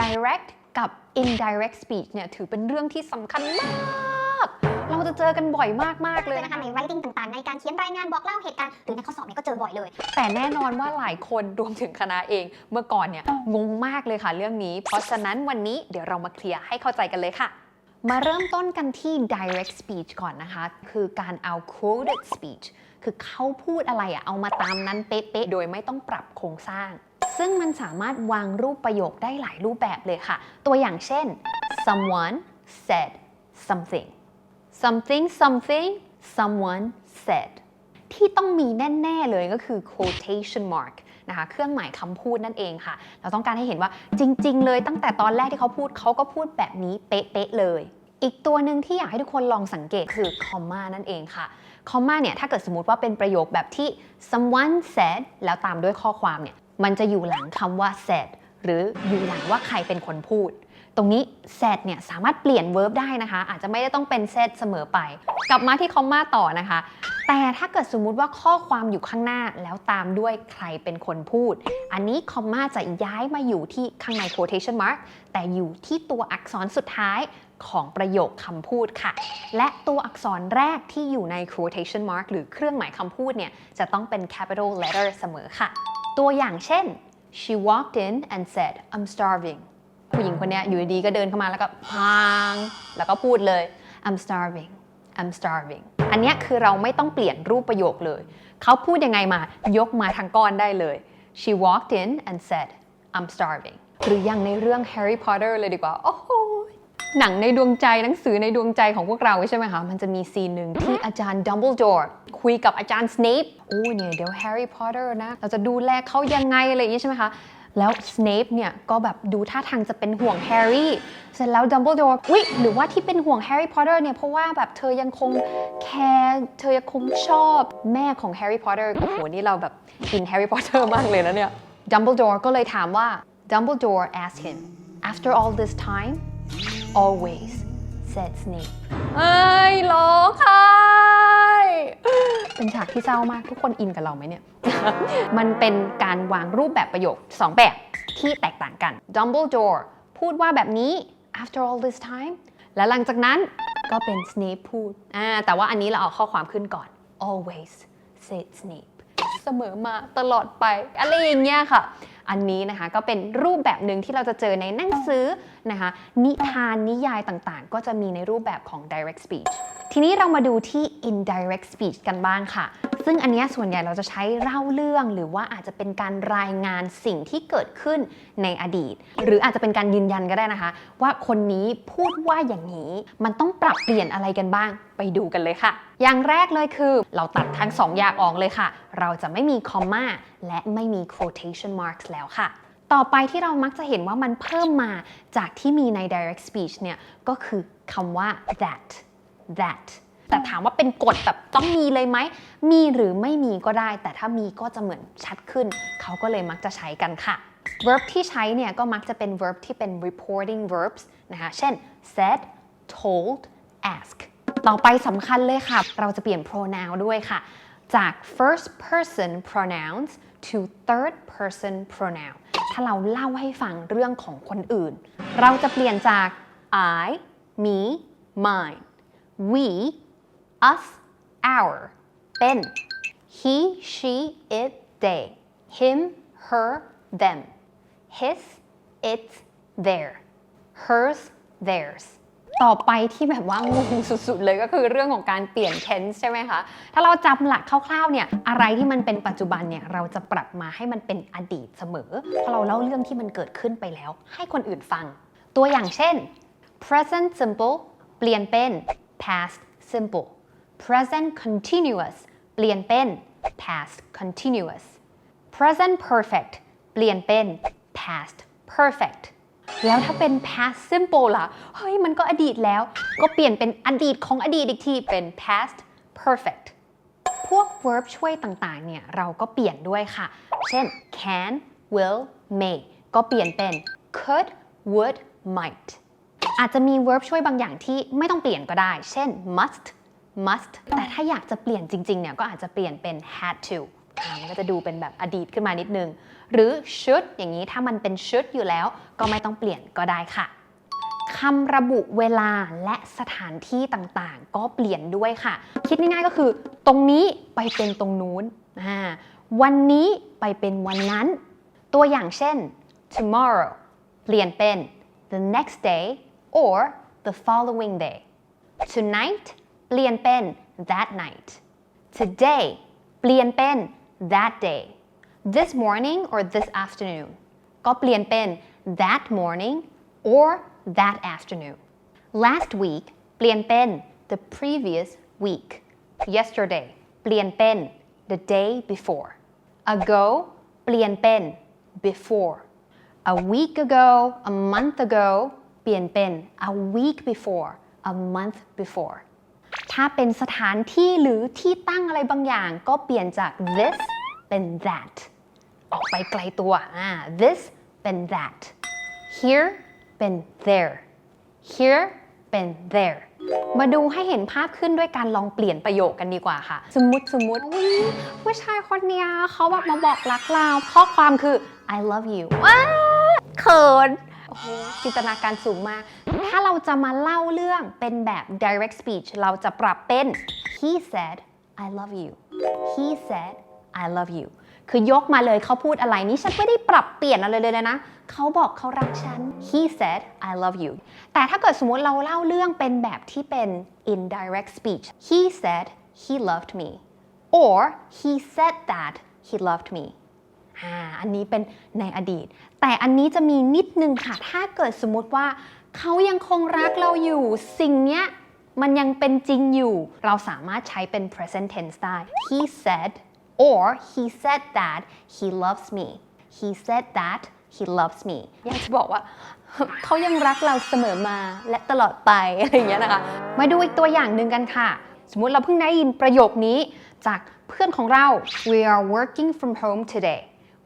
direct กับ indirect speech เนี่ยถือเป็นเรื่องที่สำคัญมาก เราจะเจอกันบ่อยมาก ๆ เลยเลยนะนะคะคะใน writing ต่างๆ ในการเขียนรายงานบอกเล่าเหตุการณ์หรือในข้อสอบเนี่ยก็เจอบ่อยเลย แต่แน่นอนว่าหลายคนรวมถึงคณะเอง เมื่อก่อนเนี่ยงงมากเลยค่ะเรื่องนี้ เพราะฉะนั้นวันนี้เดี๋ยวเรามาเคลียร์ให้เข้าใจกันเลยค่ะ มาเริ่มต้นกันที่ direct speech ก่อนนะคะ คือการเอา quoted speech คือเขาพูดอะไรอะเอามาตามนั้นเป๊ะๆโดยไม่ต้องปรับโครงสร้าง ซึ่งมันสามารถวางรูปประโยคได้หลายรูปแบบเลยค่ะ ตัวอย่างเช่น someone said something something something someone said ที่ต้องมีแน่ ๆ เลยก็คือ quotation mark นะคะเครื่องหมายคำพูดนั่นเองค่ะ เราต้องการให้เห็นว่าจริง ๆ เลยตั้งแต่ตอนแรกที่เขาพูดเขาก็พูดแบบนี้เป๊ะๆเลย อีกตัวหนึ่งที่อยากให้ทุกคนลองสังเกตคือ comma นั่นเองค่ะ comma เนี่ยถ้าเกิดสมมติว่าเป็นประโยคแบบที่ someone said แล้วตามด้วยข้อความเนี่ย มันจะอยู่หลังคำว่า said หรืออยู่หลังว่าใครเป็นคนพูด ตรงนี้ said เนี่ยสามารถเปลี่ยน verb ได้นะคะ อาจจะไม่ได้ต้องเป็น said เสมอไป กลับมาที่ comma ต่อนะคะ แต่ถ้าเกิดสมมุติว่าข้อความอยู่ข้างหน้าแล้วตามด้วยใครเป็นคนพูด อันนี้ comma จะย้ายมาอยู่ที่ข้างใน quotation mark แต่อยู่ที่ตัวอักษรสุดท้ายของประโยคคำพูดค่ะ และตัวอักษรแรกที่อยู่ใน quotation mark หรือเครื่องหมายคำพูดเนี่ยจะต้องเป็น capital letter เสมอค่ะ ตัวอย่างเช่น she walked in and said I'm starving ผู้หญิงคนนี้อยู่ดีๆก็เดินเข้ามาแล้วก็พางแล้วก็พูดเลย I'm starving I'm starving อันนี้คือเราไม่ต้องเปลี่ยนรูปประโยคเลย เขาพูดยังไงมายกมาทั้งก้อนได้เลย she walked in and said I'm starving หรืออย่างในเรื่อง Harry Potter เลยดีกว่า โอ้โห หนังในดวงใจหนังสือในดวงใจของพวกเราใช่ไหมคะ มันจะมีซีนหนึ่งที่อาจารย์ดัมเบิลดอร์คุยกับอาจารย์สเนปโอ้เนี่ยเดี๋ยวแฮร์รี่พอตเตอร์นะ เราจะดูแลเขายังไงอะไรอย่างนี้ใช่ไหมคะ แล้วสเนปเนี่ยก็แบบดูท่าทางจะเป็นห่วงแฮร์รี่ เสร็จแล้วดัมเบิลดอร์อุ๊ยหรือว่าที่เป็นห่วงแฮร์รี่พอตเตอร์เนี่ยเพราะว่าแบบเธอยังคงแคร์เธอยังคงชอบแม่ของแฮร์รี่พอตเตอร์โอ้โหนี่เราแบบอินแฮร์รี่พอตเตอร์มากเลยนะเนี่ยดัมเบิลดอร์ก็เลยถามว่า Dumbledore asked him after all this time always said Snape เอ้ยร้องไห้เป็นฉากที่เศร้ามากทุกคนอินกับเราไหมเนี่ย มันเป็นการวางรูปแบบประโยค 2 แบบที่แตกต่างกัน Dumbledore พูดว่าแบบนี้ after all this time และหลังจากนั้นก็เป็น Snape พูดอ่าแต่ว่าอันนี้เราเอาข้อความขึ้นก่อน always said Snape เสมอมาตลอดไป อะไรอย่างเงี้ยค่ะ อันนี้นะคะก็เป็นรูปแบบหนึ่งที่เราจะเจอในหนังสือนะคะนิทานนิยายต่างๆ ก็จะมีในรูปแบบของ direct speech ทีนี้เรามาดูที่ indirect speech กันบ้างค่ะ ซึ่งอันนี้ส่วนใหญ่เราจะใช้เล่าเรื่องหรือว่าอาจจะเป็นการรายงานสิ่งที่เกิดขึ้นในอดีต หรืออาจจะเป็นการยืนยันก็ได้นะคะ ว่าคนนี้พูดว่าอย่างนี้มันต้องปรับเปลี่ยนอะไรกันบ้างไปดูกันเลยค่ะ อย่างแรกเลยคือ เราตัดทั้งสองอย่างออกเลยค่ะ เราจะไม่มี comma และไม่มี quotation marks แล้วค่ะต่อไปที่เรามักจะเห็นว่ามันเพิ่มมาจากที่มีใน direct speech เนี่ย ก็คือคำว่า that that แต่ถามว่าเป็นกฎแบบต้องมีเลยไหม มีหรือไม่มีก็ได้ แต่ถ้ามีก็จะเหมือนชัดขึ้น เขาก็เลยมักจะใช้กันค่ะ verb ที่ใช้เนี่ยก็มักจะเป็น verb ที่เป็น reporting verbs นะคะ เช่น said told ask ต่อไปสำคัญเลยค่ะ เราจะเปลี่ยน pronoun ด้วยค่ะ จาก first person pronouns to third person pronoun ถ้าเราเล่าให้ฟังเรื่องของคนอื่น เราจะเปลี่ยนจาก I me mine we us our เป็น he she it they him her them his its their hers theirs ต่อไปที่แบบว่างงสุดๆเลยก็คือเรื่องของการเปลี่ยน tense ใช่ไหมคะ ถ้าเราจำหลักคร่าวๆเนี่ยอะไรที่มันเป็นปัจจุบันเนี่ยเราจะปรับมาให้มันเป็นอดีตเสมอเพราะเราเล่าเรื่องที่มันเกิดขึ้นไปแล้ว ให้คนอื่นฟัง ตัวอย่างเช่น present simple เปลี่ยนเป็น past simple present continuous เปลี่ยนเป็น past continuous present perfect เปลี่ยนเป็น past perfect แล้วถ้าเป็น past simple ล่ะ เฮ้ย มันก็อดีตแล้ว ก็เปลี่ยนเป็นอดีตของอดีตอีกทีเป็น past perfect พวก verb ช่วยต่างๆ เนี่ย เราก็เปลี่ยนด้วยค่ะ เช่น can will may ก็เปลี่ยนเป็น could would might อาจจะมี verb ช่วยบางอย่างที่ไม่ต้องเปลี่ยนก็ได้ เช่น must must แต่ถ้าอยากจะเปลี่ยนจริงๆเนี่ยก็อาจจะเปลี่ยนเป็น had to มันก็จะดูเป็นแบบอดีตขึ้นมานิดนึง หรือ should อย่างนี้ถ้ามันเป็น should อยู่แล้ว ก็ไม่ต้องเปลี่ยนก็ได้ค่ะคำระบุเวลาและสถานที่ต่างๆ ก็เปลี่ยนด้วยค่ะ คิดง่ายๆก็คือ ตรงนี้ไปเป็นตรงนู้น วันนี้ไปเป็นวันนั้น ตัวอย่างเช่น tomorrow เปลี่ยนเป็น the next day or the following day tonight เปลี่ยนเป็น that night today เปลี่ยนเป็น that day this morning or this afternoon ก็เปลี่ยนเป็น that morning or that afternoon last week เปลี่ยนเป็น the previous week yesterday เปลี่ยนเป็น the day before ago เปลี่ยนเป็น before a week ago a month ago เปลี่ยนเป็น a week before a month before ถ้าเป็นสถานที่หรือที่ตั้งอะไรบางอย่าง ก็เปลี่ยนจาก this เป็น that ออกไปไกลตัวอ่า this เป็น that here เป็น there here เป็น there มาดูให้เห็นภาพขึ้นด้วยการลองเปลี่ยนประโยคกันดีกว่าค่ะ สมมติสมมติผู้ชายคนเนี้ยเขาแบบมาบอกรักเราข้อความคือ I love you ว้าเขิน โอ้โหจินตนาการสูงมาก ถ้าเราจะมาเล่าเรื่องเป็นแบบ direct speech เราจะปรับเป็น he said I love you he said I love you คือยกมาเลยเขาพูดอะไรนี่ฉันไม่ได้ปรับเปลี่ยนอะไรเลยนะ เขาบอกเขารักฉัน he said I love you แต่ถ้าเกิดสมมติเราเล่าเรื่องเป็นแบบที่เป็น indirect speech he said he loved me or he said that he loved me อ่าอันนี้เป็นในอดีต แต่อันนี้จะมีนิดนึงค่ะ ถ้าเกิดสมมติว่าเขายังคงรักเราอยู่สิ่งเนี้ยมันยังเป็นจริงอยู่ เราสามารถใช้เป็น present tense ได้ he said or he said that he loves me he said that he loves me อยากจะบอกว่า เขายังรักเราเสมอมาและตลอดไป อะไรอย่างเงี้ยนะคะ มาดูอีกตัวอย่างหนึ่งกันค่ะ สมมุติเราเพิ่งได้ยินประโยคนี้จากเพื่อนของเรา we are working from home today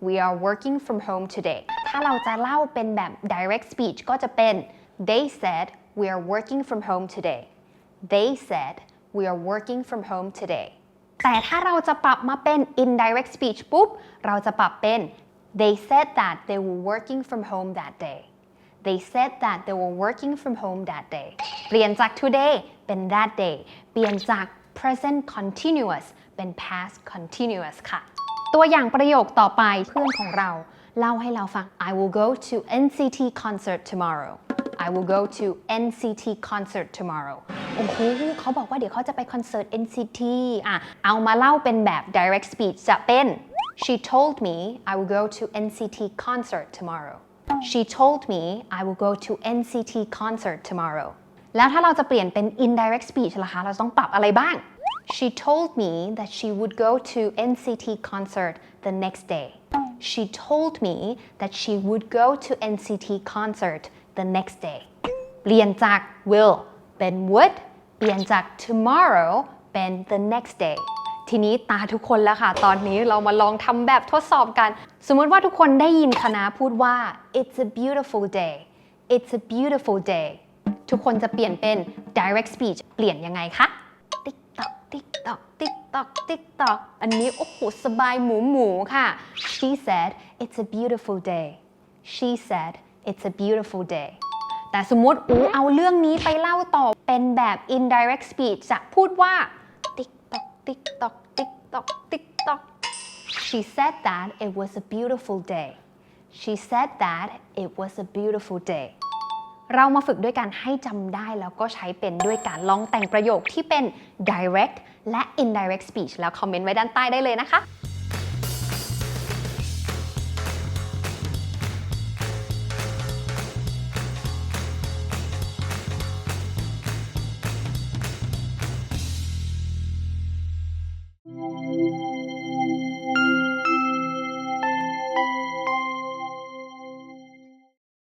we are working from home today ถ้าเราจะเล่าเป็นแบบ direct speech ก็จะเป็น they said we are working from home today they said we are working from home today แต่ถ้าเราจะปรับมาเป็น indirect speech ปุ๊บ เราจะปรับเป็น they said that they were working from home that day they said that they were working from home that day เปลี่ยนจาก today เป็น that day เปลี่ยนจาก present continuous เป็น past continuous ค่ะ ตัวอย่างประโยคต่อไปเพื่อนของเรา เล่าให้เราฟัง I will go to NCT concert tomorrow I will go to NCT concert tomorrow โอ้โหเขาบอกว่าเดี๋ยวเขาจะไปคอนเสิร์ต NCT อะ เอามาเล่าเป็นแบบ direct speech จะเป็น She told me I will go to NCT concert tomorrow She told me I will go to NCT concert tomorrow แล้วถ้าเราจะเปลี่ยนเป็น indirect speech ล่ะคะ เราต้องปรับอะไรบ้าง She told me that she would go to NCT concert the next day. She told me that she would go to NCT concert the next day. เปลี่ยนจาก will เป็น would เปลี่ยนจาก tomorrow เป็น the next day ทีนี้ตาทุกคนแล้วค่ะ ตอนนี้เรามาลองทำแบบทดสอบกัน สมมติว่าทุกคนได้ยินคณะพูดว่า it's a beautiful day it's a beautiful day ทุกคนจะเปลี่ยนเป็น direct speech เปลี่ยนยังไงคะ ติ๊กตอก ตอกติ๊กตอกติ๊กตอกอันนี้โอ้โหสบายหมูหมูค่ะ she said it's a beautiful day she said it's a beautiful day แต่สมมติอูเอาเรื่องนี้ไปเล่าต่อเป็นแบบ indirect speech จะพูดว่า ติ๊กตอกติ๊กตอกติ๊กตอกติ๊กตอก she said that it was a beautiful day she said that it was a beautiful day เรามาฝึกด้วยการให้จำได้แล้วก็ใช้เป็นด้วยการลองแต่งประโยคที่เป็น direct และ indirect speech แล้วคอมเมนต์ไว้ด้านใต้ได้เลยนะคะ